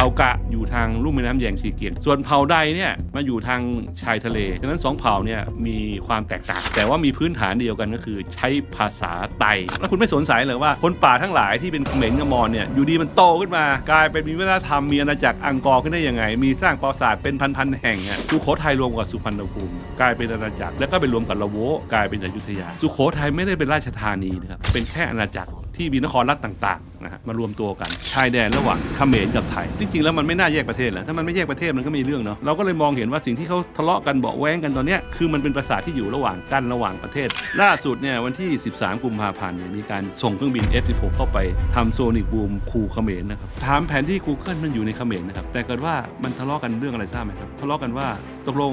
ผ่ากะอยู่ทางลุ่มแม่น้ำแยงซีเกียง ส่วนเผ่าใดเนี่ยมาอยู่ทางชายทะเล ฉะนั้นสองเผ่าเนี่ยมีความแตกต่าง แต่ว่ามีพื้นฐานเดียวกันก็คือใช้ภาษาไต แล้วคุณไม่สงสัยเลยว่าคนป่าทั้งหลายที่เป็นเขมรกมอญเนี่ยอยู่ดีมันโตขึ้นมากลายเป็นมีวัฒนธรรมมีอาณาจักรอังกอร์ขึ้นได้ยังไง มีสร้างปราสาทเป็นพันๆแห่งอะสุโขทัยรวมกับสุพรรณภูมิกลายเป็นอาณาจักร แล้วก็ไปรวมกับละโวกลายเป็นอยุธยา สุโขทัยไม่ได้เป็นราชธานีนะครับเป็นแค่อาณาจักร ที่มีนครรัฐต่างๆนะฮะมารวมตัวกันชายแดนระหว่างเขมรกับไทย จริงๆแล้วมันไม่น่าแยกประเทศแหละถ้ามันไม่แยกประเทศมันก็มีเรื่องเนาะเราก็เลยมองเห็นว่าสิ่งที่เขาทะเลาะกันเบาแว้งกันตอนเนี้ยคือมันเป็นประสาที่อยู่ระหว่างกันระหว่างประเทศ ล่าสุดเนี่ยวันที่ 13 กุมภาพันธ์เนี่ยมีการส่งเครื่องบิน F16 เข้าไปทำโซนิกบูมคูเขมรนะครับถามแผนที่ Google มันอยู่ในเขมรนะครับแต่เกิดว่ามันทะเลาะกันเรื่องอะไรทราบไหมครับทะเลาะกันว่าตกลง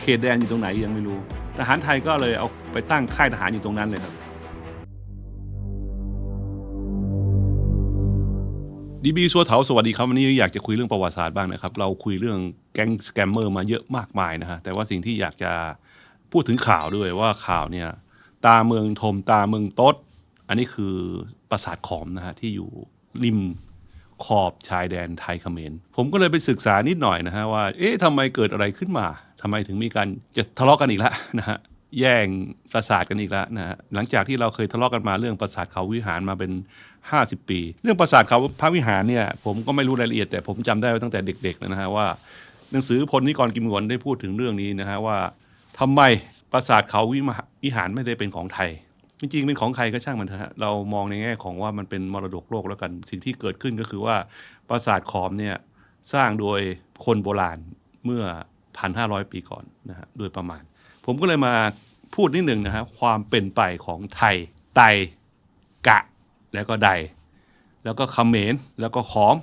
เขตแดนอยู่ตรงไหนยังไม่รู้ทหารไทยก็เลยเอาไปตั้งค่ายทหารอยู่ตรงนั้นเลยครับ ดีบีชัวเถาสวัสดีครับวันนี้อยากจะคุยเรื่องประวัติศาสตร์บ้างนะครับ เราคุยเรื่องแก๊งสแกมเมอร์มาเยอะมากมายนะฮะแต่ว่าสิ่งที่อยากจะพูดถึงข่าวด้วยว่าข่าวเนี่ยตาเมืองทมตาเมืองตดอันนี้คือปราสาทขอมนะฮะที่อยู่ริมขอบชายแดนไทยเขมรผมก็เลยไปศึกษานิดหน่อยนะฮะว่า เอ๊ะทำไมเกิดอะไรขึ้นมาทำไมถึงมีการจะทะเลาะกันอีกแล้วนะฮะแย่งปราสาทกันอีกแล้วนะฮะหลังจากที่เราเคยทะเลาะกันมาเรื่องปราสาทเขาวิหารมาเป็น 50 ปี เรื่องปราสาทเขาพระวิหารเนี่ยผมก็ไม่รู้รายละเอียดแต่ผมจำได้ตั้งแต่เด็กๆเลยนะฮะว่า หนังสือพลนิกรกิมหวนได้พูดถึงเรื่องนี้นะฮะว่าทำไมปราสาทเขาวิมหาวิหารไม่ได้เป็นของไทยจริงๆเป็นของใครก็ช่างมันเถอะฮะเรามองในแง่ของว่ามันเป็นมรดกโลกแล้วกัน สิ่งที่เกิดขึ้นก็คือว่าปราสาทขอมเนี่ยสร้างโดยคนโบราณเมื่อ 1,500 ปีก่อนนะฮะโดยประมาณ ผมก็เลยมาพูดนิดหนึ่งนะฮะความเป็นไปของไทยไตกะ แล้วก็ใดแล้วก็เขมรแล้วก็ขอม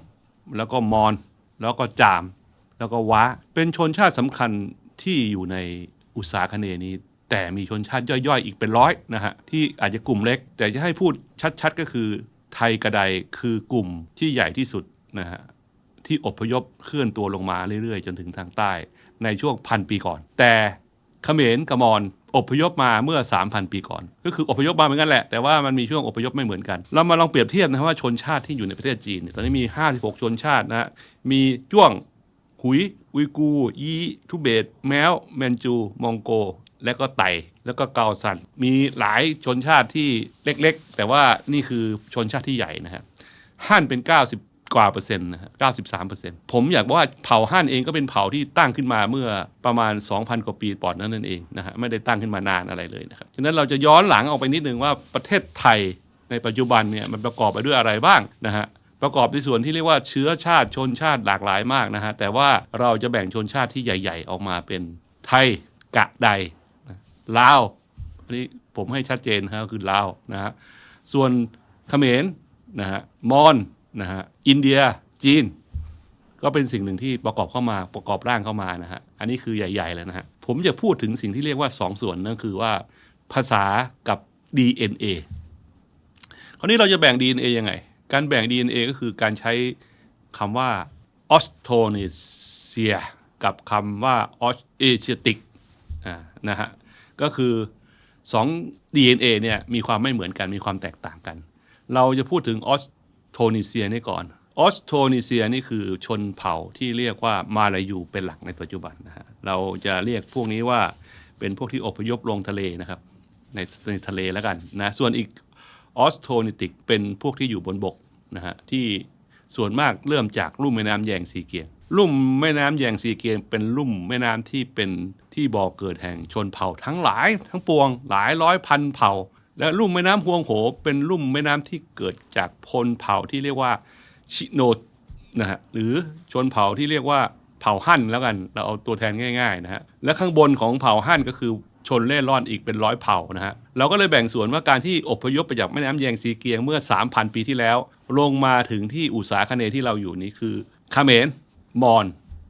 แล้วก็มอญแล้วก็จาม แล้วก็ว้า เป็นชนชาติสำคัญที่อยู่ในอุตสาคเนยนี้ แต่มีชนชาติย่อยๆ อีกเป็นร้อยนะฮะ ที่อาจจะกลุ่มเล็ก แต่จะให้พูดชัดๆ ก็คือไทยกระไดคือกลุ่มที่ใหญ่ที่สุดนะฮะ ที่อพยพเคลื่อนตัวลงมาเรื่อยๆ จนถึงทางใต้ ในช่วงพันปีก่อน แต่ เขมรกมอญอพยพมาเมื่อ 3,000 ปีก่อน ก็คืออพยพมาเหมือนกันแหละ แต่ว่ามันมีช่วงอพยพไม่เหมือนกัน เรามาลองเปรียบเทียบนะว่าชนชาติที่อยู่ในประเทศจีน ตอนนี้มี 56 ชนชาตินะฮะมีจ้วง หุย อุยกู ยีทุเบต แมว แมนจู มองโก และก็ไต แล้วก็เกาซัน มีหลายชนชาติที่เล็กๆ แต่ว่านี่คือชนชาติที่ใหญ่นะฮะฮั่นเป็น90 กว่าเปอร์เซ็นต์นะฮะ93เปอร์เซ็นต์ผมอยากบอกว่าเผ่าฮั่นเองก็เป็นเผ่าที่ตั้งขึ้นมาเมื่อประมาณ 2,000 กว่าปีก่อนนั้นนั่นเองนะฮะไม่ได้ตั้งขึ้นมานานอะไรเลยนะครับฉะนั้นเราจะย้อนหลังออกไปนิดนึงว่าประเทศไทยในปัจจุบันเนี่ยมันประกอบไปด้วยอะไรบ้างนะฮะประกอบในส่วนที่เรียกว่าเชื้อชาติชนชาติหลากหลายมากนะฮะแต่ว่าเราจะแบ่งชนชาติที่ใหญ่ ๆ ออกมาเป็นไทยกะใดลาวอันนี้ผมให้ชัดเจนนะครับคือลาวนะฮะส่วนเขมรนะฮะมอญ นะฮะอินเดียจีน ก็เป็นสิ่งหนึ่งที่ประกอบเข้ามาประกอบร่างเข้ามานะฮะอันนี้คือใหญ่ๆเลยนะฮะผมจะพูดถึงสิ่งที่เรียกว่า2ส่วนนั่นคือว่าภาษากับ DNA คราวนี้เราจะแบ่ง DNA ยังไง การแบ่ง DNA ก็คือการใช้คำว่าออสโทนิเซียกับคำว่าออสเอเชติกนะฮะก็คือ2 DNA เนี่ยมีความไม่เหมือนกันมีความแตกต่างกัน เราจะพูดถึงออส โทนิเซียนี่ก่อนออสโทนิเซียนี่คือชนเผ่าที่เรียกว่ามาลายูเป็นหลักในปัจจุบันนะฮะเราจะเรียกพวกนี้ว่าเป็นพวกที่อพยพลงทะเลนะครับในในทะเลแล้วกันนะส่วนอีกออสโทนิติกเป็นพวกที่อยู่บนบกนะฮะที่ส่วนมากเริ่มจากลุ่มแม่น้ำแยงซีเกียงลุ่มแม่น้ำแยงซีเกียงเป็นลุ่มแม่น้ำที่เป็นที่บ่อเกิดแห่งชนเผ่าทั้งหลายทั้งปวงหลายร้อยพันเผ่า และลุ่มแม่น้ำฮวงโหเป็นลุ่มแม่น้ำที่เกิดจากพลเผ่าที่เรียกว่าชิโนนะฮะหรือชนเผ่าที่เรียกว่าเผ่าฮั่นแล้วกันเราเอาตัวแทนง่ายๆนะฮะและข้างบนของเผ่าฮั่นก็คือชนเล่ร่อนอีกเป็นร้อยเผ่านะฮะเราก็เลยแบ่งส่วนว่าการที่อพยพไปจากแม่น้ำแยงซีเกียงเมื่อ 3,000 ปีที่แล้ว ลงมาถึงที่อุตสาคเนที่เราอยู่นี่คือคาเมรมอญ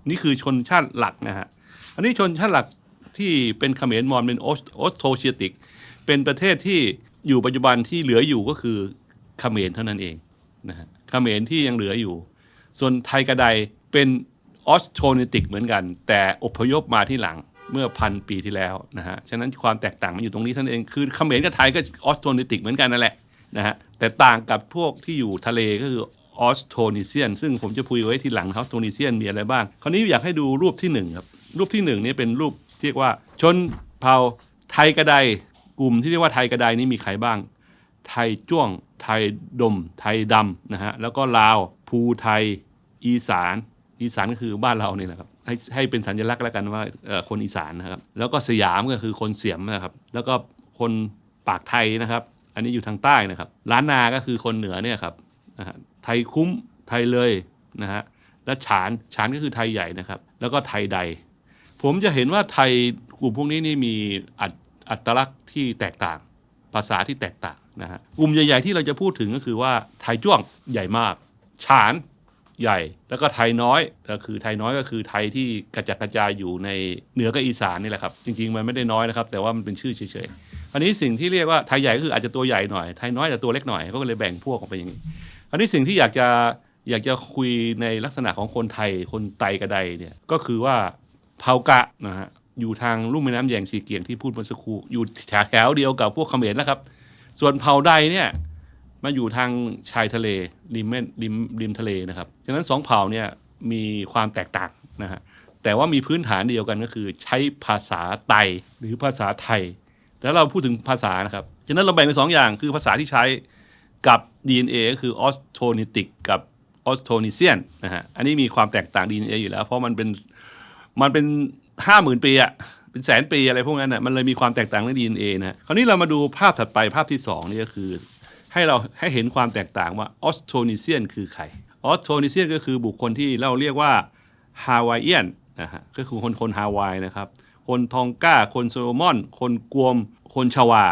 นี่คือชนชาติหลักนะฮะอันนี้ชนชาติหลักที่เป็นคาเมรมอญเป็นออสโทเชียติก เป็นประเทศที่อยู่ปัจจุบันที่เหลืออยู่ก็คือเขมรเท่านั้นเองนะฮะเขมรที่ยังเหลืออยู่ ส่วนไทยกระไดเป็นออสโทนิติกเหมือนกัน แต่อพยพมาที่หลังเมื่อพันปีที่แล้วนะฮะฉะนั้นความแตกต่างมันอยู่ตรงนี้เท่านั้นเองคือเขมรกับไทยก็ออสโทนิติกเหมือนกันนั่นแหละนะฮะแต่ต่างกับพวกที่อยู่ทะเลก็คือออสโทนิเซียน ซึ่งผมจะพูดไว้ทีหลังครับโทนิเซียนมีอะไรบ้าง คราวนี้อยากให้ดูรูปที่หนึ่งครับรูปที่หนึ่งนี่เป็นรูปเรียกว่าชนเผ่าไทยกระได กลุ่มที่เรียกว่าไทยกระไดนี่มีใครบ้าง ไทยจ้วง ไทยดม ไทยดำนะฮะ แล้วก็ลาว ภูไทย อีสาน อีสานก็คือบ้านเราเนี่ยแหละครับให้ให้เป็นสัญลักษณ์แล้วกันว่าคนอีสานนะครับ แล้วก็สยามก็คือคนเสียมนะครับ แล้วก็คนปากไทยนะครับ อันนี้อยู่ทางใต้นะครับ ล้านนา ก็คือคนเหนือเนี่ยครับนะฮะไทยคุ้ม ไทยเลยนะฮะ และฉาน ฉานก็คือไทยใหญ่นะครับ แล้วก็ไทยใด ผมจะเห็นว่าไทยกลุ่มพวกนี้นี่มีอัต อัตลักษณ์ที่แตกต่าง ภาษาที่แตกต่างนะฮะกลุ่มใหญ่ ๆ ที่เราจะพูดถึงก็คือว่าไทยจ้วงใหญ่มาก ฉานใหญ่ แล้วก็ไทยน้อยก็คือไทยน้อยก็คือไทยที่กระจัดกระจายอยู่ในเหนือกับอีสานนี่แหละครับ จริง ๆ มันไม่ได้น้อยนะครับ แต่ว่ามันเป็นชื่อเฉยๆอันนี้สิ่งที่เรียกว่าไทยใหญ่ก็คืออาจจะตัวใหญ่หน่อย ไทยน้อยอาจจะตัวเล็กหน่อยก็เลยแบ่งพวกออกไปอย่างนี้ อันนี้สิ่งที่อยากจะอยากจะคุยในลักษณะของคนไทยคนไตกระไดเนี่ยก็คือว่าเผากะนะฮะ อยู่ทางลุ่มแม่น้ำแยงสีเกียงที่พูดเมื่อสักครู่อยู่แถวแถวเดียวกับพวกเขมรนะครับ ส่วนเผ่าใดเนี่ยมาอยู่ทางชายทะเลริมแม่ริมริมทะเลนะครับฉะนั้นสองเผ่าเนี่ยมีความแตกต่างนะฮะแต่ว่ามีพื้นฐานเดียวกันก็คือใช้ภาษาไตหรือภาษาไทย แล้วเราพูดถึงภาษานะครับฉะนั้นเราแบ่งเป็นสองอย่างคือภาษาที่ใช้กับ DNA ก็คือออสโทนิติกกับออสโทนิเซียนนะฮะอันนี้มีความแตกต่าง DNA อยู่แล้ว เพราะมันเป็นมันเป็น ห้าหมื่นปีอะเป็นแสนปีอะไรพวกนั้นอะมันเลยมีความแตกต่างใน DNA นะฮะคราวนี้เรามาดูภาพถัดไปภาพที่สองนี่ก็คือ ให้เราให้เห็นความแตกต่างว่าออสโทนิเซียนคือใครออสโทนิเซียนก็คือบุคคลที่เราเรียกว่าฮาวายเอียนนะฮะก็คือคนคนฮาวายนะครับ คนทองก้า คนโซโลมอน คนกวม คนชวา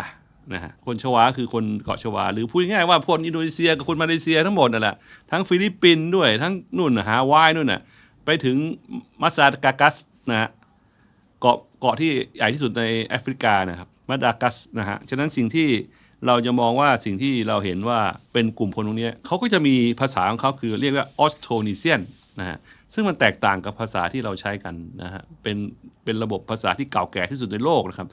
นะฮะคนชวาคือคนเกาะชวา หรือพูดง่ายๆว่าพวกอินโดนีเซียกับคนมาเลเซียทั้งหมดนั่นแหละทั้งฟิลิปปินส์ด้วยทั้งนู่นฮาวายนู่นน่ะไปถึงมาซาดากัสนะฮะ เกาะเกาะที่ใหญ่ที่สุดในแอฟริกานะครับมาดากัสนะฮะฉะนั้นสิ่งที่เราจะมองว่าสิ่งที่เราเห็นว่าเป็นกลุ่มคนตรงนี้เขาก็จะมีภาษาของเขาคือเรียกว่าออสโทนิเซียนนะฮะซึ่งมันแตกต่างกับภาษาที่เราใช้กันนะฮะเป็นเป็นระบบภาษาที่เก่าแก่ที่สุดในโลกนะครับ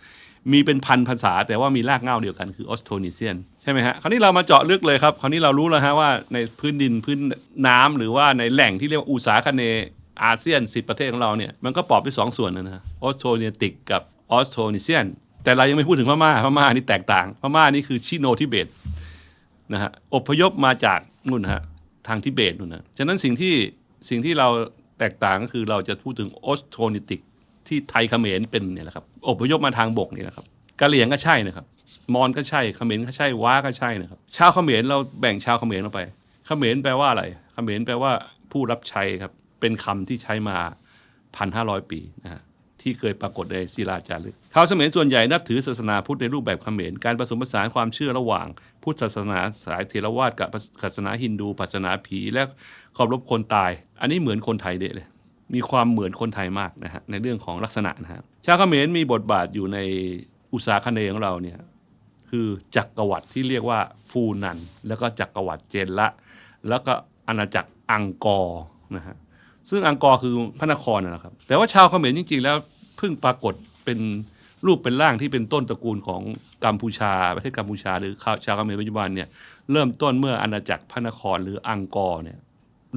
มีเป็นพันภาษาแต่ว่ามีรากเหง้าเดียวกันคือออสโทนิเซียนใช่ไหมฮะคราวนี้เรามาเจาะลึกเลยครับคราวนี้เรารู้แล้วฮะว่าในพื้นดินพื้นน้ำหรือว่าในแหล่งที่เรียกว่าอุษาคเน อาเซียน 10 ประเทศของเราเนี่ยมันก็ปอบเป็นสองส่วนนะนะออสโทเนติกกับออสโทนิเซียน แต่เรายังไม่พูดถึงพม่าพม่านี่แตกต่างพม่านี่คือชิโนทิเบตนะฮะอพยพมาจากนู่นฮะทางทิเบตนู่นนะฉะนั้นสิ่งที่สิ่งที่เราแตกต่างก็คือเราจะพูดถึงออสโทนิติกที่ไทยเขมรเป็นเนี่ยแหละครับอพยพมาทางบกนี่นะครับกะเหรี่ยงก็ใช่นะครับมอญก็ใช่เขมรก็ใช่ว้าก็ใช่นะครับชาวเขมรเราแบ่งชาวเขมรออกไปเขมรแปลว่าอะไรเขมรแปลว่าผู้รับใช้ครับ เป็นคำที่ใช้มาพันห้าร้อยปีนะฮะที่เคยปรากฏในศิลาจารึกชาวเขมรส่วนใหญ่นับถือศาสนาพุทธในรูปแบบเขมร การผสมผสานความเชื่อระหว่าง พุทธศาสนาสายเทรวาสกับศาสนาฮินดูศาสนาผีและเคารพคนตาย อันนี้เหมือนคนไทยเดะเลย มีความเหมือนคนไทยมากนะฮะในเรื่องของลักษณะนะฮะชาวเขมรมีบทบาทอยู่ในอุตสาคเนย์ของเราเนี่ยคือจักรวรรดิที่เรียกว่าฟูนัน แล้วก็จักรวรรดิเจนละ แล้วก็อาณาจักรอังกอร์นะฮะ ซึ่งอังกอร์คือพระนครนะครับ แต่ว่าชาวเขมรจริง ๆ แล้วเพิ่งปรากฏเป็นรูปเป็นร่างที่เป็นต้นตระกูลของกัมพูชา ประเทศกัมพูชา หรือชาวเขมรปัจจุบันเนี่ยเริ่มต้นเมื่ออาณาจักรพระนครหรืออังกอร์เนี่ย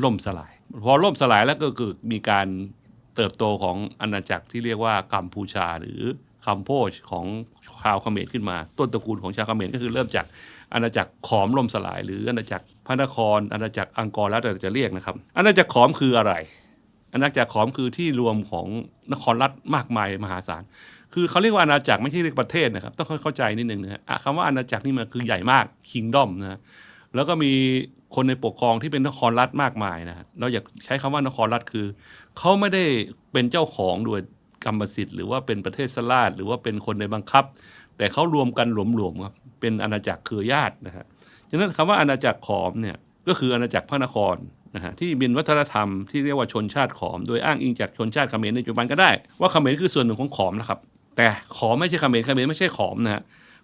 ล่มสลาย พอล่มสลายแล้วก็คือมีการเติบโตของอาณาจักรที่เรียกว่ากัมพูชาหรือคัมโพชของาวเขมรขึ้นมา ต้นตระกูลของชาวเขมรก็คือเริ่มจากอาณาจักรขอมล่มสลาย หรืออาณาจักรพระนครอาณาจักรอังกอร์แล้วแต่จะเรียกนะครับ อาณาจักรขอมคืออะไร อาณาจักรขอมคือที่รวมของนครรัฐมากมายมหาศาลคือเขาเรียกว่าอาณาจักรไม่ใช่เรียกประเทศนะครับต้องเข้าใจนิดนึงนะฮะอะคำว่าอาณาจักรนี่มันคือใหญ่มากคิงดอมนะแล้วก็มีคนในปกครองที่เป็นนครรัฐมากมายนะฮะเราอยากใช้คำว่านครรัฐคือเขาไม่ได้เป็นเจ้าของโดย กรรมสิทธิ์หรือว่าเป็นประเทศสลาดหรือว่าเป็นคนในบังคับ แต่เขารวมกันหลวมๆครับเป็นอาณาจักรเครือญาตินะฮะฉะนั้นคำว่าอาณาจักรขอมเนี่ยก็คืออาณาจักรพระนครนะฮะที่เป็นวัฒนธรรมที่เรียกว่าชนชาติขอม โดยอ้างอิงจากชนชาติเขมรในปัจจุบันก็ได้ว่าเขมรคือส่วนหนึ่งของขอมนะครับ แต่ขอมไม่ใช่เขมรเขมรไม่ใช่ขอมนะฮะ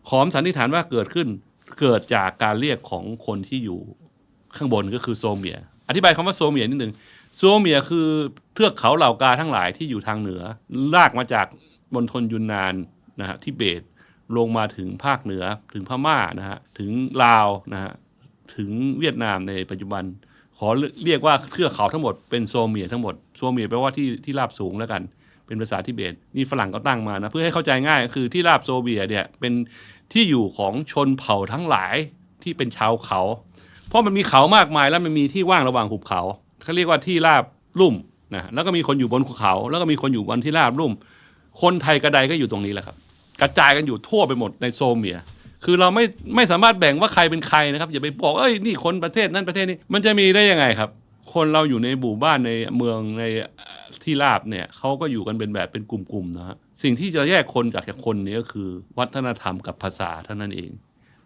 ขอมสันนิษฐานว่าเกิดขึ้นเกิดจากการเรียกของคนที่อยู่ข้างบนก็คือโซเมีย อธิบายคำว่าโซเมียนิดหนึ่ง โซเมียคือเทือกเขาเหล่ากาทั้งหลายที่อยู่ทางเหนือ ลากมาจากบนทนยุนนานนะฮะทิเบตลงมาถึงภาคเหนือถึงพม่านะฮะถึงลาวนะฮะถึงเวียดนามในปัจจุบัน ขอเรียกว่าเทือกเขาทั้งหมดเป็นโซเมียทั้งหมดโซเมียแปลว่าที่ที่ราบสูงแล้วกัน เป็นภาษาทิเบตนี่ฝรั่งก็ตั้งมานะเพื่อให้เข้าใจง่ายคือที่ราบโซเบียเนี่ยเป็นที่อยู่ของชนเผ่าทั้งหลายที่เป็นชาวเขา เพราะมันมีเขามากมายแล้วมันมีที่ว่างระหว่างหุบเขา เขาเรียกว่าที่ราบลุ่มนะแล้วก็มีคนอยู่บนภูเขา แล้วก็มีคนอยู่บนที่ราบลุ่ม คนไทยกระไดก็อยู่ตรงนี้แหละครับ กระจายกันอยู่ทั่วไปหมดในโซเมีย คือเราไม่ไม่สามารถแบ่งว่าใครเป็นใครนะครับ อย่าไปบอกเอ้ยนี่คนประเทศนั้นประเทศนี้มันจะมีได้ยังไงครับ คนเราอยู่ในหมู่บ้านในเมืองในที่ราบเนี่ยเขาก็อยู่กันเป็นแบบเป็นกลุ่มๆนะฮะสิ่งที่จะแยกคนจากคนนี้ก็คือ วัฒนธรรมกับภาษาเท่านั้นเอง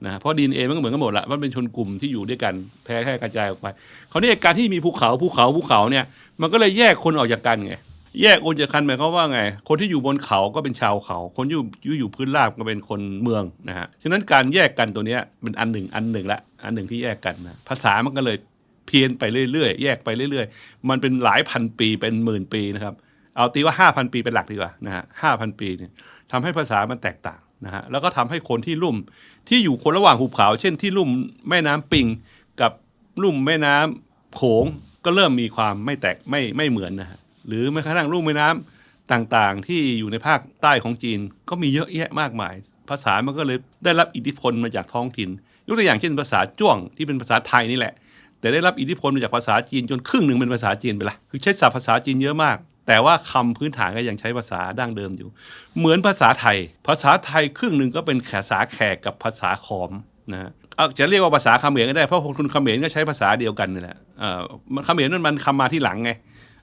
นะฮะเพราะดีเอมันก็เหมือนกันหมดละมันเป็นชนกลุ่มที่อยู่ด้วยกันแพ้แค่กระจายออกไปคราวนี้การที่มีภูเขาภูเขาภูเขาเนี่ย มันก็เลยแยกคนออกจากกันไงแยกคนจากกันหมายความว่าไง คนที่อยู่บนเขาก็เป็นชาวเขา คนอยู่อยู่อยู่พื้นราบก็เป็นคนเมืองนะฮะฉะนั้นการแยกกันตัวเนี้ยเป็นอันหนึ่งอันหนึ่งละอันหนึ่งที่แยกกันนะภาษามันก็เลยเพี้ยนไปเรื่อยๆ แยกไปเรื่อยๆ มันเป็นหลายพันปีเป็นหมื่นปีนะครับเอาตีว่าห้าพันปีเป็นหลักดีกว่านะฮะห้าพันปีเนี่ยทำให้ภาษามันแตกต่างนะฮะแล้วก็ทำให้คนที่ลุ่ม ที่อยู่คนระหว่างหุบเขาเช่นที่ลุ่มแม่น้ำปิงกับลุ่มแม่น้ำโขงก็เริ่มมีความไม่แตกไม่ไม่เหมือนนะฮะหรือแม้กระทั่งลุ่มแม่น้ำต่างๆ ที่อยู่ในภาคใต้ของจีนก็มีเยอะแยะมากมาย ภาษามันก็เลยได้รับอิทธิพลมาจากท้องถิ่น ยกตัวอย่างเช่นภาษาจ้วงที่เป็นภาษาไทยนี่แหละ แต่ได้รับอิทธิพลมาจากภาษาจีนจนครึ่งหนึ่งเป็นภาษาจีนไปละคือใช้ศัพท์ภาษาจีนเยอะมาก แต่ว่าคำพื้นฐานก็ยังใช้ภาษาดั้งเดิมอยู่ เหมือนภาษาไทย ภาษาไทยครึ่งหนึ่งก็เป็นภาษาแขกกับภาษาขอมนะอาจะเรียกว่าภาษาเขมรก็ได้เพราะคนคเขมรก็ใช้ภาษาเดียวกันนี่แหละเอ่อมันเขมรนั่นมันคำมาที่หลังไง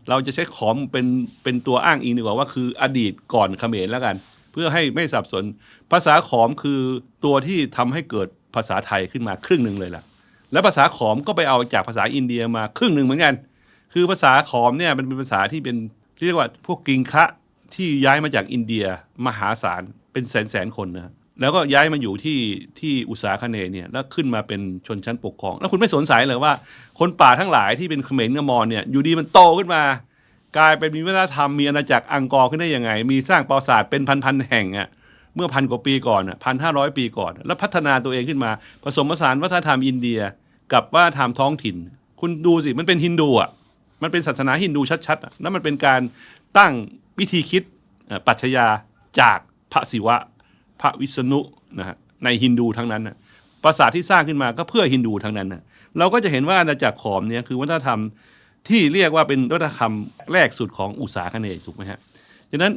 เราจะใช้ขอมเป็นเป็นตัวอ้างอิงดีกว่าว่าคืออดีตก่อนเขมรแล้วกัน เพื่อให้ไม่สับสน ภาษาขอมคือตัวที่ทำให้เกิดภาษาไทยขึ้นมาครึ่งหนึ่งเลยล่ะ แล้วภาษาขอมก็ไปเอาจากภาษาอินเดียมาครึ่งหนึ่งเหมือนกัน คือภาษาขอมเนี่ยมันเป็นภาษาที่เป็น เรียกว่าพวกกิงคะที่ย้ายมาจากอินเดียมหาศาลเป็นแสนแสนคนนะแล้วก็ย้ายมาอยู่ที่ที่อุตสาคเนย์เนี่ยแล้วขึ้นมาเป็นชนชั้นปกครอง แล้วคุณไม่สงสัยเลยว่า คนป่าทั้งหลายที่เป็นเขมรกมอญเนี่ยอยู่ดีมันโตขึ้นมา กลายเป็นมีวัฒนธรรมมีอาณาจักรอังกอร์ขึ้นได้ยังไง มีสร้างปราสาทเป็นพันๆแห่งอะเมื่อพันกว่าปีก่อนอะพันห้าร้อยปีก่อน แล้วพัฒนาตัวเองขึ้นมา ผสมผสานวัฒนธรรมอินเดียกับวัฒนธรรมท้องถิ่น คุณดูสิมันเป็นฮินดูอะ มันเป็นศาสนาฮินดูชัดๆอะแล้วมันเป็นการตั้งวิธีคิดปรัชญาจากพระศิวะ พระวิษณุนะฮะในฮินดูทั้งนั้นนะปราสาทที่สร้างขึ้นมาก็เพื่อฮินดูทั้งนั้นนะเราก็จะเห็นว่าอาณาจักรขอมเนี่ยคือวัฒนธรรมที่เรียกว่าเป็นวัฒนธรรมแรกสุดของอุตสาคเนยถูกไหมฮะฉะนั้น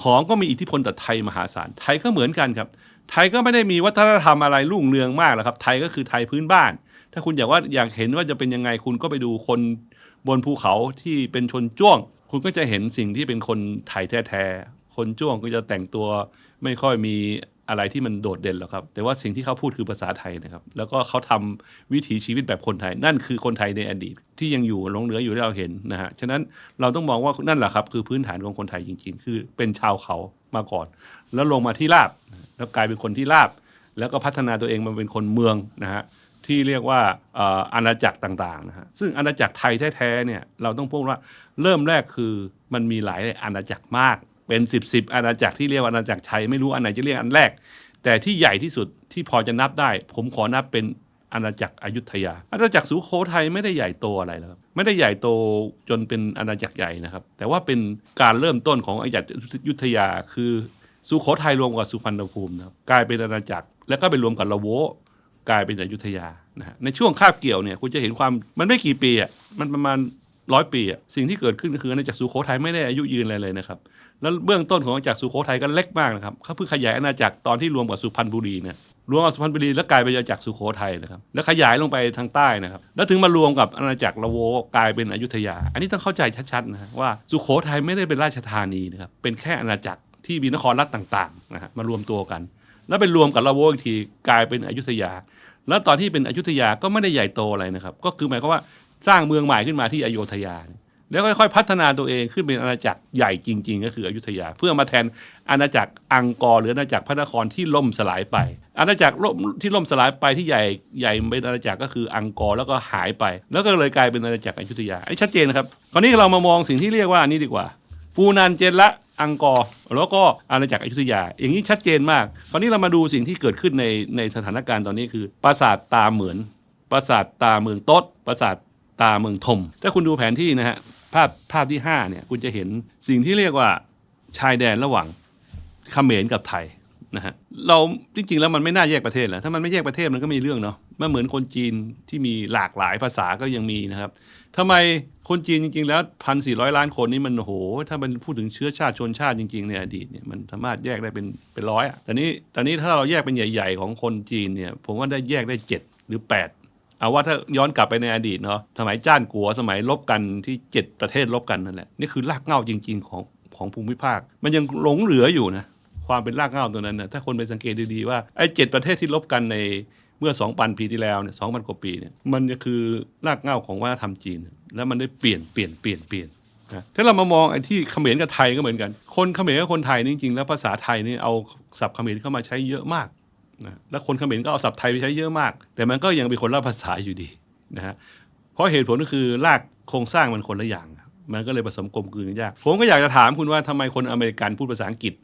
ของก็มีอิทธิพลต่อไทยมหาศาลไทยก็เหมือนกันครับ ไทยก็ไม่ได้มีวัฒนธรรมอะไรรุ่งเรืองมากหรอกครับ ไทยก็คือไทยพื้นบ้าน ถ้าคุณอยากว่าอยากเห็นว่าจะเป็นยังไงคุณก็ไปดูคน บนภูเขาที่เป็นชนจ้วง คุณก็จะเห็นสิ่งที่เป็นคนไทยแท้ๆ คนจ้วงก็จะแต่งตัวไม่ค่อยมีอะไรที่มันโดดเด่นหรอกครับ แต่ว่าสิ่งที่เขาพูดคือภาษาไทยนะครับ แล้วก็เขาทำวิถีชีวิตแบบคนไทย นั่นคือคนไทยในอดีต ที่ยังอยู่ลงเหลืออยู่ที่เราเห็นนะฮะ ฉะนั้นเราต้องมองว่านั่นแหละครับ คือพื้นฐานของคนไทยจริง ๆ คือเป็นชาวเขามาก่อน แล้วลงมาที่ราบ แล้วกลายเป็นคนที่ราบ แล้วก็พัฒนาตัวเองมาเป็นคนเมืองนะฮะ ที่เรียกว่าอาณาจักรต่างๆนะฮะซึ่งอาณาจักรไทยแท้ๆเนี่ยเราต้องพูดว่าเริ่มแรกคือมันมีหลายอาณาจักรมาก เป็นสิบสอาณาจักรที่เรียกว่าอาณาจักรไทยไม่รู้อันไหนจะเรียกอันแรก แต่ที่ใหญ่ที่สุดที่พอจะนับได้ ผมขอนับเป็นอาณาจักรอยุธยา อาณาจักรสุโขทัยไม่ได้ใหญ่โตอะไรหรอกครับไม่ได้ใหญ่โตจนเป็นอาณาจักรใหญ่นะครับ แต่ว่าเป็นการเริ่มต้นของอาณาจักรอยุธยาคือสุโขทัยรวมกับสุพรรณภูมินะครับกลายเป็นอาณาจักร แล้วก็ไปรวมกับละโว กลายเป็นอยุธยานะฮะในช่วงคาบเกี่ยวเนี่ยคุณจะเห็นความมันไม่กี่ปีอะมันประมาณร้อยปีอะสิ่งที่เกิดขึ้นก็คืออาณาจักรสุโขทัยไม่ได้อายุยืนอะไรเลยนะครับ แล้วเบื้องต้นของอาณาจักรสุโขทัยก็เล็กมากนะครับเขาเพิ่งขยายอาณาจักรตอนที่รวมกับสุพรรณบุรีเนี่ยรวมกับสุพรรณบุรีแล้วกลายเป็นอาณาจักรสุโขทัยนะครับแล้วขยายลงไปทางใต้นะครับแล้วถึงมารวมกับอาณาจักรละโวกลายเป็นอยุธยา อันนี้ต้องเข้าใจชัดๆนะฮะว่าสุโขทัยไม่ได้เป็นราชธานีนะครับเป็นแค่อาณาจักรที่มีนครรัฐต่างๆนะฮะมารวมตัวกัน แล้วไปรวมกับละโวอีกทีกลายเป็นอยุธยา แล้วตอนที่เป็นอยุธยาก็ไม่ได้ใหญ่โตอะไรนะครับ ก็คือหมายความว่าสร้างเมืองใหม่ขึ้นมาที่อโยธยา แล้วค่อยๆพัฒนาตัวเองขึ้นเป็นอาณาจักรใหญ่จริง ๆ ก็คืออยุธยา เพื่อมาแทนอาณาจักรอังกอร์หรืออาณาจักรพระนครที่ล่มสลายไป อาณาจักรล่มที่ล่มสลายไปที่ใหญ่ใหญ่เป็นอาณาจักรก็คืออังกอร์แล้วก็หายไป แล้วก็เลยกลายเป็นอาณาจักรอยุธยาอันนี้ชัดเจนนะครับคราวนี้เรามามองสิ่งที่เรียกว่านนี้ดีกว่า ฟูนานเจนละ อังกอร์แล้วก็อาณาจักรอยุธยา อย่างนี้ชัดเจนมาก คราวนี้เรามาดูสิ่งที่เกิดขึ้นในในสถานการณ์ตอนนี้คือ ปราสาทตาเหมือน ปราสาทตาเมืองโต๊ดปราสาทตาเมืองทม ถ้าคุณดูแผนที่นะฮะภาพภาพที่ห้าเนี่ยคุณจะเห็นสิ่งที่เรียกว่าชายแดนระหว่างเขมรกับไทยนะฮะเราจริงๆแล้วมันไม่น่าแยกประเทศแหละถ้ามันไม่แยกประเทศมันก็มีเรื่องเนาะ มันเหมือนคนจีนที่มีหลากหลายภาษาก็ยังมีนะครับทำไมคนจีนจริง ๆ แล้วพันสี่ร้อยล้านคนนี่มันโห ถ้ามันพูดถึงเชื้อชาติชนชาติจริง ๆ ในอดีตเนี่ยมันสามารถแยกได้เป็นเป็นร้อยอะแต่นี้ตอนนี้ถ้าเราแยกเป็นใหญ่ ๆ ของคนจีนเนี่ยผมว่าได้แยกได้เจ็ดหรือแปดเอาว่าถ้าย้อนกลับไปในอดีตเนาะสมัยจ้านกัวสมัยลบกันที่เจ็ดประเทศลบกันนั่นแหละนี่คือรากเหง้าจริง ๆ ของของภูมิภาค มันยังหลงเหลืออยู่นะความเป็นรากเหง้าตัวนั้นนะถ้าคนไปสังเกตดีๆว่าไอ้เจ็ดประเทศที่ลบกันใน เมื่อ 2 0 0 0 ปีที่แล้วเนี่ยสองพันกว่าปีเนี่ยมันจะคือรากเหง้าของวัฒนธรรมจีน แล้วมันได้เปลี่ยนเปลี่ยนเปลี่ยนเปลี่ยนนะถ้าเรามามองไอ้ที่เขมรกับไทยก็เหมือนกัน คนเขมรกับคนไทยนี่จริงๆแล้วภาษาไทยนี่เอาศัพท์เขมรเข้ามาใช้เยอะมากนะแล้วคนเขมรก็เอาศัพท์ไทยไปใช้เยอะมาก แต่มันก็ยังเป็นคนละภาษาอยู่ดีนะฮะเพราะเหตุผลก็คือรากโครงสร้างมันคนละอย่าง มันก็เลยผสมกลมกลืนกันยาก ผมก็อยากจะถามคุณว่าทำไมคนอเมริกันพูดภาษาอังกฤษ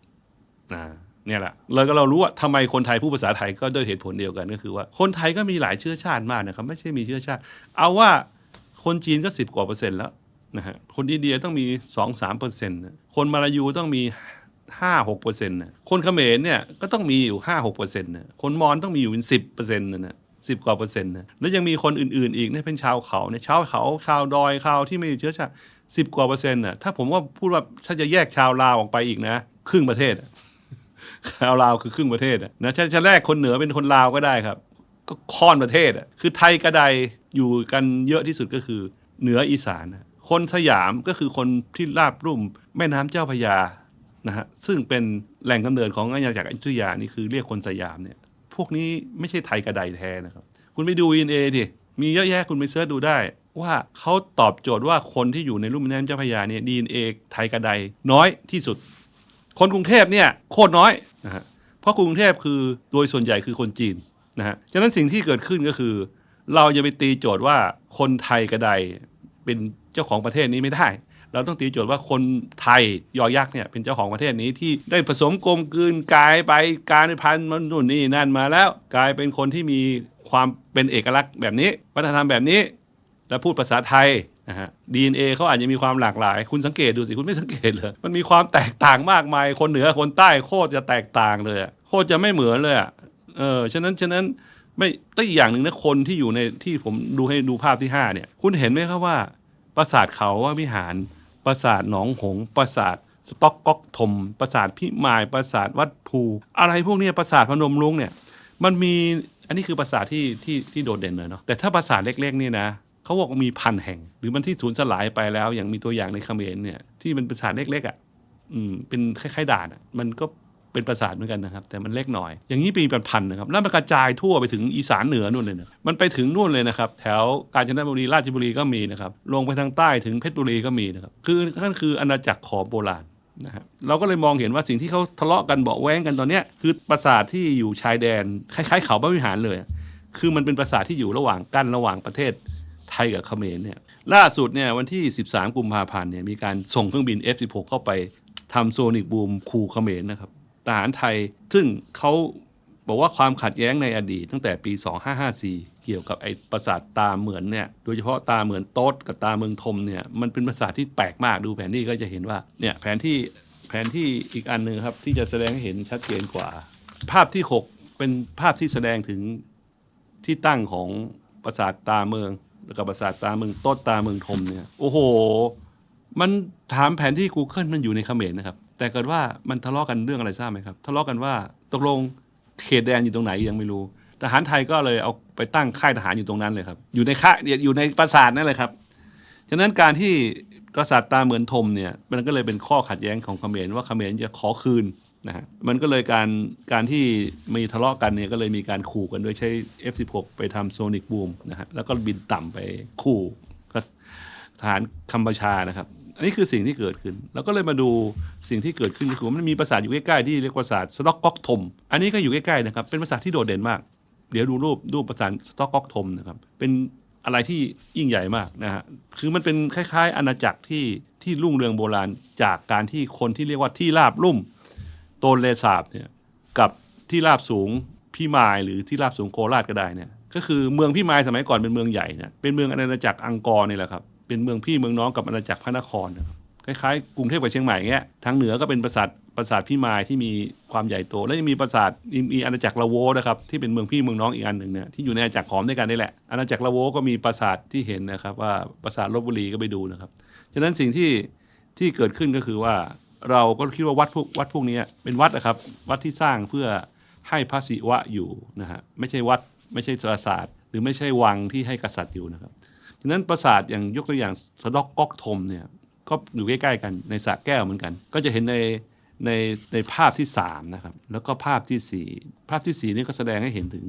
นะ เนี่ยแหละแล้วก็เรารู้ว่าทำไมคนไทยพูดภาษาไทยก็ด้วยเหตุผลเดียวกันก็คือว่าคนไทยก็มีหลายเชื้อชาติมากนะครับ ไม่ใช่มีเชื้อชาติ เอาว่าคนจีนก็สิบกว่าเปอร์เซ็นต์แล้วนะฮะคนอินเดียต้องมีสองสามเปอร์เซ็นต์คนมาลายูต้องมีห้าหกเปอร์เซ็นต์คนเขมรเนี่ยก็ต้องมีอยู่ห้าหกเปอร์เซ็นต์คนมอญต้องมีอยู่เป็นสิบเปอร์เซ็นต์นะนะสิบกว่าเปอร์เซ็นต์นะแล้วยังมีคนอื่นๆอีกเนี่ยเป็นชาวเขาเนี่ยชาวเขาชาวดอยชาวที่ไม่มีเชื้อชาติสิบกว่าเปอร์เซ็นต์น่ะถ้าผมว่าพูดว่าถ้าจะแยกชาวลาวออกไปอีกนะ ครึ่งประเทศ ชาวลาวคือครึ่งประเทศอะนะถ้าแรกคนเหนือเป็นคนลาวก็ได้ครับ ก็ค่อนประเทศอะคือไทยกระไดอยู่กันเยอะที่สุดก็คือเหนืออีสาน คนสยามก็คือคนที่ราบรุ่มแม่น้ำเจ้าพยานะฮะซึ่งเป็นแหล่งกำเนิดของอาณาจักรอยุธยานี่คือเรียกคนสยามเนี่ยพวกนี้ไม่ใช่ไทยกระไดแท้นะครับ คุณไปดู DNA ดิมีเยอะแยะคุณไปเสิร์ชดูได้ว่าเขาตอบโจทย์ว่าคนที่อยู่ในรุ่มแม่น้ำเจ้าพระยาเนี่ย DNA ไทยกระไดน้อยที่สุด คนกรุงเทพเนี่ยโคตรน้อยนะฮะเพราะกรุงเทพคือโดยส่วนใหญ่คือคนจีนนะฮะฉะนั้นสิ่งที่เกิดขึ้นก็คือ เราจะไปตีโจทย์ว่าคนไทยกระไดเป็นเจ้าของประเทศนี้ไม่ได้เราต้องตีโจทย์ว่าคนไทยยอยักษ์เนี่ยเป็นเจ้าของประเทศนี้ที่ได้ผสมกลมกลืนกลายไปการพันธุ์มันนู่นนี่นั่นมาแล้ว กลายเป็นคนที่มีความเป็นเอกลักษณ์แบบนี้ วัฒนธรรมแบบนี้ และพูดภาษาไทย นะฮะ DNA เขาอาจจะมีความหลากหลาย คุณสังเกตดูสิ คุณไม่สังเกตเลย มันมีความแตกต่างมากมาย คนเหนือคนใต้โคตรจะแตกต่างเลยโคตรจะไม่เหมือนเลยเออฉะนั้นฉะนั้นไม่ต้องอีกอย่างหนึ่งนะคนที่อยู่ในที่ผมดูให้ดูภาพที่ห้าเนี่ย คุณเห็นไหมครับว่า ปราสาทเขาว่าวิหาร ปราสาทหนองหงส์ปราสาทสต็อกก๊อกถม ปราสาทพิมาย ปราสาทวัดภู อะไรพวกนี้ปราสาทพนมรุ้งเนี่ย มันมี อันนี้คือปราสาทที่ที่ที่โดดเด่นเลยเนาะ แต่ถ้าปราสาทเล็กๆนี่นะ เขาบอกว่ามีพันแห่ง หรือมันที่สูญสลายไปแล้ว อย่างมีตัวอย่างในเขมรเนี่ยที่เป็นปราสาทเล็กๆอะอืมเป็นคล้ายๆด่านอะมันก็เป็นปราสาทเหมือนกันนะครับ แต่มันเล็กหน่อย อย่างนี้ปีเป็นพันนะครับแล้วมันกระจายทั่วไปถึงอีสานเหนือนู่นเลยนะมันไปถึงนู่นเลยนะครับ แถวกาญจนบุรีราชบุรีก็มีนะครับ ลงไปทางใต้ถึงเพชรบุรีก็มีนะครับ คือนั่นคืออาณาจักรของโบราณนะฮะเราก็เลยมองเห็นว่าสิ่งที่เขาทะเลาะกันเบาแว้งกันตอนเนี้ยคือปราสาทที่อยู่ชายแดนคล้ายๆ เขาพระวิหารเลย คือมันเป็นปราสาทที่อยู่ระหว่างกั้นระหว่างประเทศ ไทยกับเขมรเนี่ยล่าสุดเนี่ยวันที่ 13 กุมภาพันธ์เนี่ยมีการส่งเครื่องบิน F16 เข้าไปทำโซนิกบูมคูเขมรนะครับทหารไทยซึ่งเขาบอกว่าความขัดแย้งในอดีตตั้งแต่ปี 2554 เกี่ยวกับไอ้ปราสาทตาเหมือนเนี่ยโดยเฉพาะตาเหมือนโต๊ดกับตาเมืองทมเนี่ยมันเป็นปราสาทที่แปลกมากดูแผนที่ก็จะเห็นว่าเนี่ยแผนที่แผนที่อีกอันหนึ่งครับที่จะแสดงให้เห็นชัดเจนกว่า ภาพที่ 6 เป็นภาพที่แสดงถึงที่ตั้งของปราสาทตาเมือง แล้วก็ปราสาทตาเมืองต๊ดตาเมืองทมเนี่ยโอ้โห มันถามแผนที่ Google มันอยู่ในเขมรนะครับ แต่เกิดว่ามันทะเลาะกันเรื่องอะไรทราบไหมครับ ทะเลาะกันว่าตกลงเขตแดนอยู่ตรงไหนยังไม่รู้ ทหารไทยก็เลยเอาไปตั้งค่ายทหารอยู่ตรงนั้นเลยครับ อยู่ในค่ายอยู่ในปราสาทนั่นเลยครับ ฉะนั้นการที่กษัตริย์ตาเหมือนทมเนี่ยมันก็เลยเป็นข้อขัดแย้งของเขมรว่าเขมรจะขอคืน นะฮะมันก็เลยการการที่มีทะเลาะกันเนี่ยก็เลยมีการขู่กันด้วยใช้ F16 ไปทำโซนิกบูมนะฮะแล้วก็บินต่ำไปขู่ทหารคัมพูชานะครับอันนี้คือสิ่งที่เกิดขึ้น แล้วก็เลยมาดูสิ่งที่เกิดขึ้นก็คือมันมีปราสาทอยู่ใกล้ๆที่เรียกว่าปราสาทสต็อกก๊อกทม อันนี้ก็อยู่ใกล้ๆนะครับ เป็นปราสาทที่โดดเด่นมาก เดี๋ยวดูรูปรูปปราสาทสต็อกก๊อกทมนะครับ เป็นอะไรที่ยิ่งใหญ่มากนะฮะ คือมันเป็นคล้าย ๆ อาณาจักรที่ที่รุ่งเรืองโบราณจากการที่คนที่เรียกว่าที่ราบลุ่ม โตนเลสาบเนี่ยกับที่ราบสูงพี่มายหรือที่ราบสูงโคราชก็ได้เนี่ยก็คือเมืองพี่มายสมัยก่อนเป็นเมืองใหญ่เนะเป็นเมืองอาณาจักรอังกอร์นี่แหละครับเป็นเมืองพี่เมืองน้องกับอาณาจักรพระนครครับคล้ายๆกรุงเทพกับเชียงใหม่เงี้ยทางเหนือก็เป็นปราสาทปราสาทพี่มายที่มีความใหญ่โต แล้วยังมีปราสาทมีมีอาณาจักรละโวนะครับที่เป็นเมืองพี่เมืองน้องอีกอันหนึ่งเนี่ยที่อยู่ในอาณาจักรขอมด้วยกันนี่แหละอาณาจักรละโวก็มีปราสาทที่เห็นนะครับว่าปราสาทลบบุรีก็ไปดูนะครับฉะนั้นสิ่งที่ที่เกิดขึ้นก็คือว่า เราก็คิดว่าวัดพวกวัดพวกนี้เป็นวัดนะครับ วัดที่สร้างเพื่อให้พระศิวะอยู่นะฮะไม่ใช่วัดไม่ใช่ปราสาทหรือไม่ใช่วังที่ให้กษัตริย์อยู่นะครับฉะนั้นปราสาทอย่างยกตัวอย่างสะดอกก๊อกทมเนี่ยก็อยู่ใกล้ๆกันในสระแก้วเหมือนกัน ก็จะเห็นในในในภาพที่3นะครับแล้วก็ภาพทีสี่4 ภาพทีสี่4นี่ก็แสดงให้เห็นถึง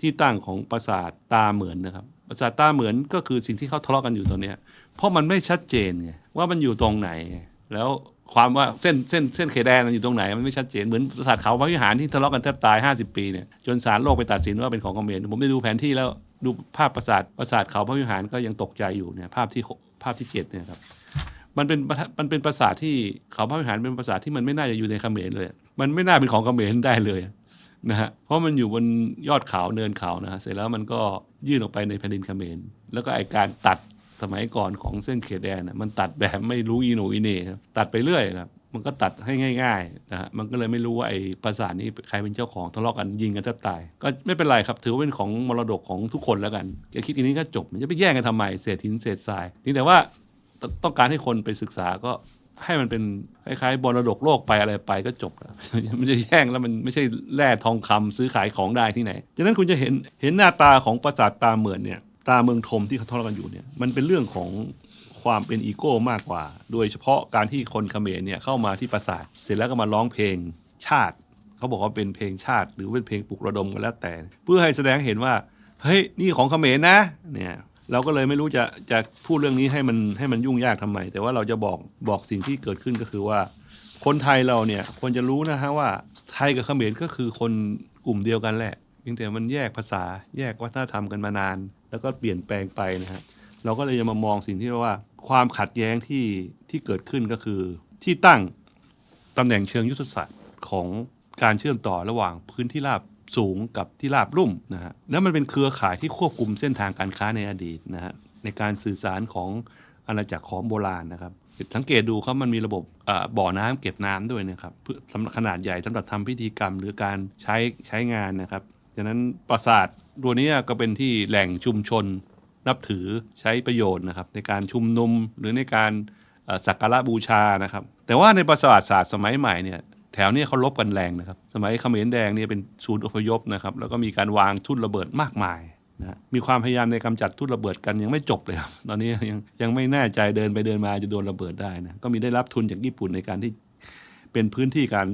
ที่ตั้งของปราสาทตาเหมือนนะครับปราสาทตาเหมือนก็คือสิ่งที่เขาทะเลาะกันอยู่ตอนเนี้ยเพราะมันไม่ชัดเจนไงว่ามันอยู่ตรงไหนแล้ว ความว่าเส้นเส้นเส้นเขตแดนมันอยู่ตรงไหน มันไม่ชัดเจนเหมือนปราสาทเขาพระวิหารที่ทะเลาะกันแทบตาย 50 ปีเนี่ยจนศาลโลกไปตัดสินว่าเป็นของเขมรผมได้ดูแผนที่แล้วดูภาพปราสาทปราสาทเขาพระวิหารก็ยังตกใจอยู่เนี่ยภาพที่ภาพที่เจ็ดเนี่ยครับมันเป็นมันเป็นปราสาทที่เขาพระวิหารเป็นปราสาทที่มันไม่น่าจะอยู่ในเขมรเลย มันไม่น่าเป็นของเขมรได้เลยนะฮะเพราะมันอยู่บนยอดเขาเนินเขานะฮะเสร็จแล้วมันก็ยื่นออกไปในแผ่นดินเขมรแล้วก็ไอการตัด สมัยก่อนของเส้นเขตแดนน่ะมันตัดแบบไม่รู้อีโหนอีเน่ครับตัดไปเรื่อยครับมันก็ตัดให้ง่ายๆนะฮะมันก็เลยไม่รู้ว่าไอ้ปราสาทนี้ใครเป็นเจ้าของทะเลาะกันยิงกันแทบตาย ก็ไม่เป็นไรครับถือว่าเป็นของมรดกของทุกคนแล้วกันแกคิดทีนี้ก็จบมันจะไปแย่งกันทำไมเศษหินเศษทรายทีแต่ว่าต้องการให้คนไปศึกษาก็ให้มันเป็นคล้ายๆมรดกโลกไปอะไรไปก็จบแล้วมันจะแย่งแล้วมันไม่ใช่แร่ทองคำซื้อขายของได้ที่ไหนฉะนั้นคุณจะเห็นเห็นหน้าตาของปราสาทตาเหมือนเนี่ย ตาเมืองทมที่เขาทะเลาะกันอยู่เนี่ยมันเป็นเรื่องของความเป็นอีโก้มากกว่า โดยเฉพาะการที่คนเขมรเนี่ยเข้ามาที่ปราสาทเสร็จแล้วก็มาร้องเพลงชาติ เขาบอกว่าเป็นเพลงชาติ หรือเป็นเพลงปลุกระดมกันแล้วแต่ เพื่อให้แสดงเห็นว่าเฮ้ยนี่ของเขมรนะเนี่ยเราก็เลยไม่รู้จะจะพูดเรื่องนี้ให้มันให้มันยุ่งยากทำไม แต่ว่าเราจะบอกบอกสิ่งที่เกิดขึ้นก็คือว่า คนไทยเราเนี่ยควรจะรู้นะฮะว่าไทยกับเขมรก็คือคนกลุ่มเดียวกันแหละเพียงแต่มันแยกภาษาแยกวัฒนธรรมกันมานานแล้วก็เปลี่ยนแปลงไปนะฮะเราก็เลยจะมามองสิ่งที่เรียกว่าความขัดแย้งที่ที่เกิดขึ้นก็คือ ที่ตั้งตำแหน่งเชิงยุทธศาสตร์ของการเชื่อมต่อระหว่างพื้นที่ราบสูงกับที่ราบลุ่มนะฮะแล้วมันเป็นเครือข่ายที่ควบคุมเส้นทางการค้าในอดีตนะฮะในการสื่อสารของอาณาจักรขอมโบราณนะครับสังเกตดูครับมันมีระบบอาบ่อน้ำเก็บน้ำด้วยนะครับเพื่อสำหรับขนาดใหญ่สำหรับทำพิธีกรรมหรือการใช้ใช้งานนะครับฉะนั้นปราสาท ตัวเนี้ยก็เป็นที่แหล่งชุมชนนับถือใช้ประโยชน์นะครับในการชุมนุมหรือในการสักการะบูชานะครับ แต่ว่าในประวัติศาสตร์สมัยใหม่เนี่ยแถวเนี้เขาลบกันแรงนะครับ สมัยเขมรแดงเนี่ยเป็นศูนย์อพยพนะครับ แล้วก็มีการวางทุ่นระเบิดมากมายนะมีความพยายามในกำจัดทุ่นระเบิดกันยังไม่จบเลยครับ ตอนนี้ยังยังไม่แน่ใจเดินไปเดินมาจะโดนระเบิดได้นะ ก็มีได้รับทุนจากญี่ปุ่นในการที่เป็นพื้นที่การ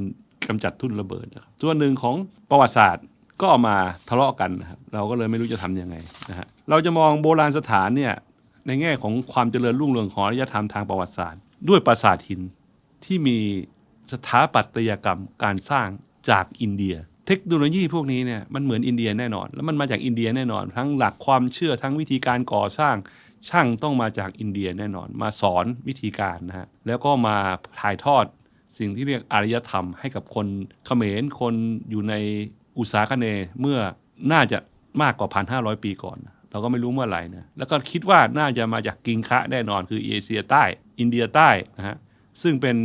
กำจัดทุ่นระเบิดนะครับ ส่วนหนึ่งของประวัติศาสตร์ ก็เอามาทะเลาะกันนะครับเราก็เลยไม่รู้จะทำยังไงนะฮะเราจะมองโบราณสถานเนี่ยในแง่ของความเจริญรุ่งเรืองของอารยธรรมทางประวัติศาสตร์ ด้วยปราสาทหินที่มีสถาปัตยกรรมการสร้างจากอินเดีย เทคโนโลยีพวกนี้เนี่ยมันเหมือนอินเดียแน่นอน แล้วมันมาจากอินเดียแน่นอน ทั้งหลักความเชื่อทั้งวิธีการก่อสร้างช่างต้องมาจากอินเดียแน่นอน มาสอนวิธีการนะฮะแล้วก็มาถ่ายทอดสิ่งที่เรียกอารยธรรมให้กับคนเขมรคนอยู่ใน อุตสาคเนเมื่อน่าจะมากกว่า1,500ปีก่อน เราก็ไม่รู้เมื่อไหร่นะแล้วก็คิดว่าน่าจะมาจากกิงคะแน่นอนคือเอเชียใต้ อินเดียใต้นะฮะซึ่งเป็น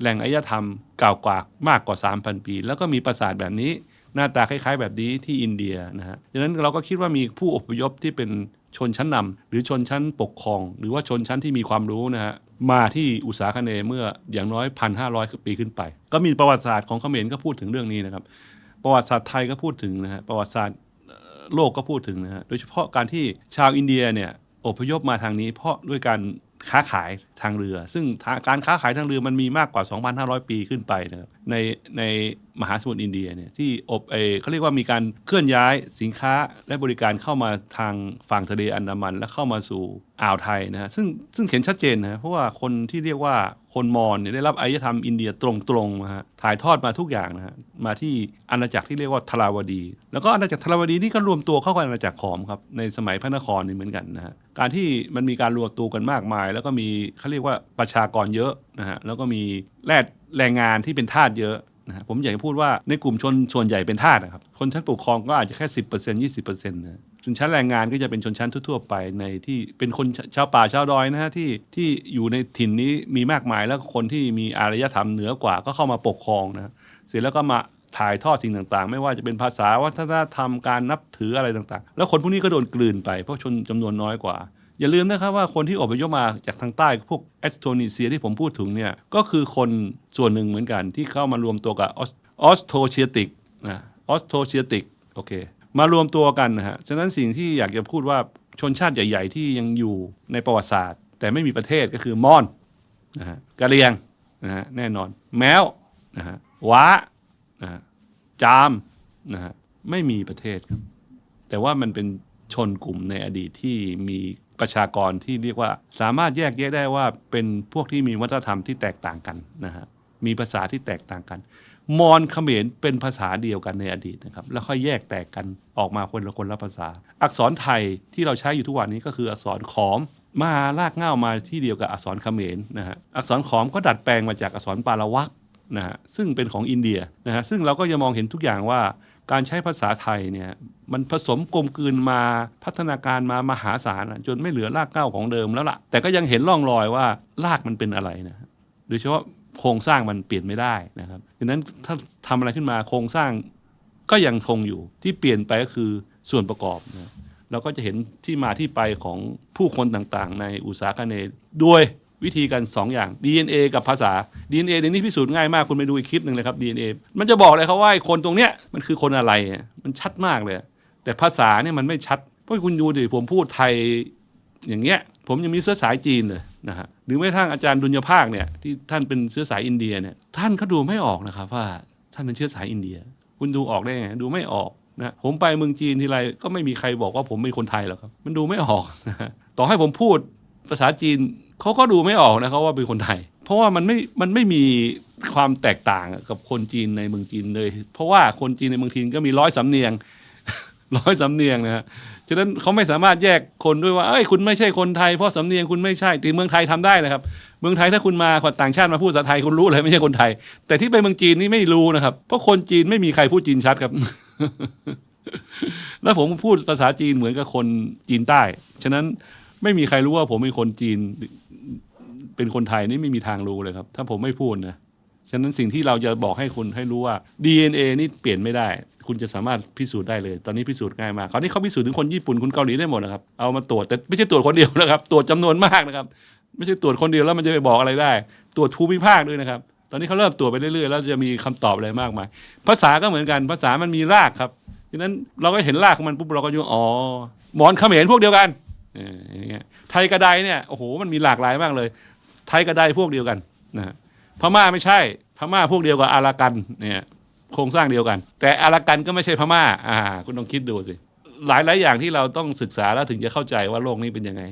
แหล่งอารยธรรมเก่ากว่ามากกว่า 3,000 ปี แล้วก็มีปราสาทแบบนี้หน้าตาคล้ายๆ แบบนี้ที่อินเดียนะฮะดังนั้นเราก็คิดว่ามีผู้อพยพที่เป็นชนชั้นนำหรือชนชั้นปกครอง หรือว่าชนชั้นที่มีความรู้นะฮะมาที่อุตสาคเนเมื่ออย่างน้อย 1,500ปีขึ้นไป ก็มีประวัติศาสตร์ของเขมรก็พูดถึงเรื่องนี้นะครับ ประวัติศาสตร์ไทยก็พูดถึงนะฮะประวัติศาสตร์โลกก็พูดถึงนะฮะโดยเฉพาะการที่ชาวอินเดียเนี่ยอพยพมาทางนี้ เพราะด้วยการค้าขายทางเรือ ซึ่งการค้าขายทางเรือมันมีมากกว่า 2,500 ปีขึ้นไปนะครับในในมหาสมุทรอินเดียเนี่ยที่อบเอเขาเรียกว่ามีการเคลื่อนย้ายสินค้าและบริการเข้ามาทางฝั่งทะเลอันดามัน และเข้ามาสู่อ่าวไทยนะฮะซึ่งซึ่งเห็นชัดเจนนะฮะเพราะว่าคนที่เรียกว่าคนมอญเนี่ยได้รับอารยธรรมอินเดียตรงๆนะฮะถ่ายทอดมาทุกอย่างนะฮะมาที่อาณาจักรที่เรียกว่าทราวดี แล้วก็อาณาจักรทราวดีนี่ก็รวมตัวเข้ากับอาณาจักรขอมครับในสมัยพระนครนี่เหมือนกันนะฮะการที่มันมีการรวมตัวกันมากมาย แล้วก็มีเขาเรียกว่าประชากรเยอะนะฮะแล้วก็มีแร่ แรงงานที่เป็นทาสเยอะนะฮะผมอยากจะพูดว่าในกลุ่มชนส่วนใหญ่เป็นทาสนะครับคนชั้นปกครองก็อาจจะแค่สิบเปอร์เซ็นต์ยี่สิบเปอร์เซ็นต์นะชนชั้นแรงงานก็จะเป็นชนชั้นทั่วๆไปในที่เป็นคนชาวป่าชาวดอยนะฮะที่ที่อยู่ในถิ่นนี้มีมากมายแล้วคนที่มีอารยธรรมเหนือกว่าก็เข้ามาปกครองนะเสร็จแล้วก็มาถ่ายทอดสิ่งต่างๆ ไม่ว่าจะเป็นภาษาวัฒนธรรมการนับถืออะไรต่างๆ แล้วคนพวกนี้ก็โดนกลืนไปเพราะชนจำนวนน้อยกว่า อย่าลืมนะครับว่าคนที่อพยพมาจากทางใต้พวกเอสโตนีเซียที่ผมพูดถึงเนี่ยก็คือคนส่วนหนึ่งเหมือนกันที่เข้ามารวมตัวกับออสโตเชียติกนะออสโตเชียติกโอเคมารวมตัวกันนะฮะฉะนั้นสิ่งที่อยากจะพูดว่าชนชาติใหญ่ ๆ ที่ยังอยู่ในประวัติศาสตร์ แต่ไม่มีประเทศก็คือมอญนะฮะกะเหรียงนะฮะแน่นอน แมวนะฮะว้านะฮะจามนะฮะไม่มีประเทศครับแต่ว่ามันเป็นชนกลุ่มในอดีตที่มี ประชากรที่เรียกว่า สามารถแยกแยะได้ว่าเป็นพวกที่มีวัฒนธรรมที่แตกต่างกันนะฮะมีภาษาที่แตกต่างกัน มอญเขมรเป็นภาษาเดียวกันในอดีตนะครับ แล้วค่อยแยกแตกกันออกมาคนละคนละภาษา อักษรไทยที่เราใช้อยู่ทุกวันนี้ก็คืออักษรขอมมาลากเง่ามาที่เดียวกับอักษรเขมรนะฮะอักษรขอมก็ดัดแปลงมาจากอักษรปาละวักนะฮะซึ่งเป็นของอินเดียนะฮะซึ่งเราก็จะมองเห็นทุกอย่างว่า การใช้ภาษาไทยเนี่ยมันผสมกลมกลืนมาพัฒนาการมามหาศาลจนไม่เหลือรากเหง้าของเดิมแล้วล่ะ แต่ก็ยังเห็นร่องรอยว่ารากมันเป็นอะไรนะโดยเฉพาะโครงสร้างมันเปลี่ยนไม่ได้นะครับดังนั้นถ้าทำอะไรขึ้นมาโครงสร้างก็ยังคงอยู่ที่เปลี่ยนไปก็คือส่วนประกอบนะเราก็จะเห็นที่มาที่ไปของผู้คนต่างๆ ในอุตสาหกรรมด้วย วิธีการสองอย่าง DNA กับภาษา DNA เดี๋ยวนี้พิสูจน์ง่ายมากคุณไปดูอีกคลิปหนึ่งเลยครับ DNA มันจะบอกเลยครับว่าคนตรงเนี้ยมันคือคนอะไรมันชัดมากเลย แต่ภาษาเนี่ยมันไม่ชัด เพราะคุณดูดิผมพูดไทยอย่างเงี้ยผมยังมีเชื้อสายจีนเลยนะฮะหรือแม้กระทั่งอาจารย์ดุลยภาคเนี่ยที่ท่านเป็นเชื้อสายอินเดียเนี่ยท่านก็ดูไม่ออกนะครับว่าท่านเป็นเชื้อสายอินเดีย คุณดูออกได้ไงดูไม่ออกนะผมไปเมืองจีนทีไรก็ไม่มีใครบอกว่าผมเป็นคนไทยหรอกครับ มันดูไม่ออกนะต่อให้ผมพูด ภาษาจีนเขาก็ดูไม่ออกนะครับว่าเป็นคนไทย เพราะว่ามันไม่มันไม่มีความแตกต่างกับคนจีนในเมืองจีนเลย เพราะว่าคนจีนในเมืองจีนก็มีร้อยสำเนียงร้อยสำเนียงนะฮะฉะนั้นเขาไม่สามารถแยกคนด้วยว่า เอ้ย คุณไม่ใช่คนไทย เพราะสำเนียงคุณไม่ใช่แต่เมืองไทยทำได้นะครับ เมืองไทยถ้าคุณมาคนต่างชาติมาพูดภาษาไทยคุณรู้เลยไม่ใช่คนไทย แต่ที่ไปเมืองจีนนี่ไม่รู้นะครับ เพราะคนจีนไม่มีใครพูดจีนชัดครับ แล้วผมพูดภาษาจีนเหมือนกับคนจีนใต้ ฉะนั้น ไม่มีใครรู้ว่าผมเป็นคนจีน เป็นคนไทยนี่ไม่มีทางรู้เลยครับ ถ้าผมไม่พูดนะฉะนั้นสิ่งที่เราจะบอกให้คุณให้รู้ว่า DNA นี่เปลี่ยนไม่ได้ คุณจะสามารถพิสูจน์ได้เลย ตอนนี้พิสูจน์ง่ายมากคราวนี้เขาพิสูจน์ถึงคนญี่ปุ่นคนเกาหลีได้หมดนะครับเอามาตรวจแต่ไม่ใช่ตรวจคนเดียวนะครับ ตรวจจำนวนมากนะครับ ไม่ใช่ตรวจคนเดียวแล้วมันจะไปบอกอะไรได้ ตรวจภูมิภาคด้วยนะครับ ตอนนี้เขาเริ่มตรวจไปเรื่อยๆแล้วจะมีคำตอบอะไรมากมายภาษาก็เหมือนกันภาษามันมีรากครับฉะนั้นเราก็เห็นรากของมันปุ๊บเราก็ยูอ๋อหมอนเขมรพวกเดียวกัน อย่างเงี้ยไทยกระไดเนี่ยโอ้โหมันมีหลากหลายมากเลย ไทยกระไดพวกเดียวกันนะฮะพม่าไม่ใช่พม่าพวกเดียวกับอารากันเนี่ยโครงสร้างเดียวกัน แต่อารากันก็ไม่ใช่พม่าอ่าคุณลองคิดดูสิหลายหลายอย่างที่เราต้องศึกษาแล้วถึงจะเข้าใจว่าโลกนี้เป็นยังไง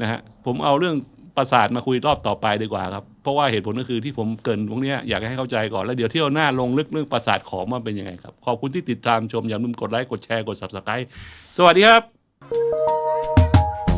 นะฮะผมเอาเรื่องประสาทมาคุยรอบต่อไปดีกว่าครับ เพราะว่าเหตุผลก็คือที่ผมเกินตรงเนี้ยอยากให้เข้าใจก่อน แล้วเดี๋ยวเที่ยวหน้าลงลึกเรื่องประสาทของว่าเป็นยังไงครับ ขอบคุณที่ติดตามชมอย่าลืมกดไลค์กดแชร์กด subscribe สวัสดีครับ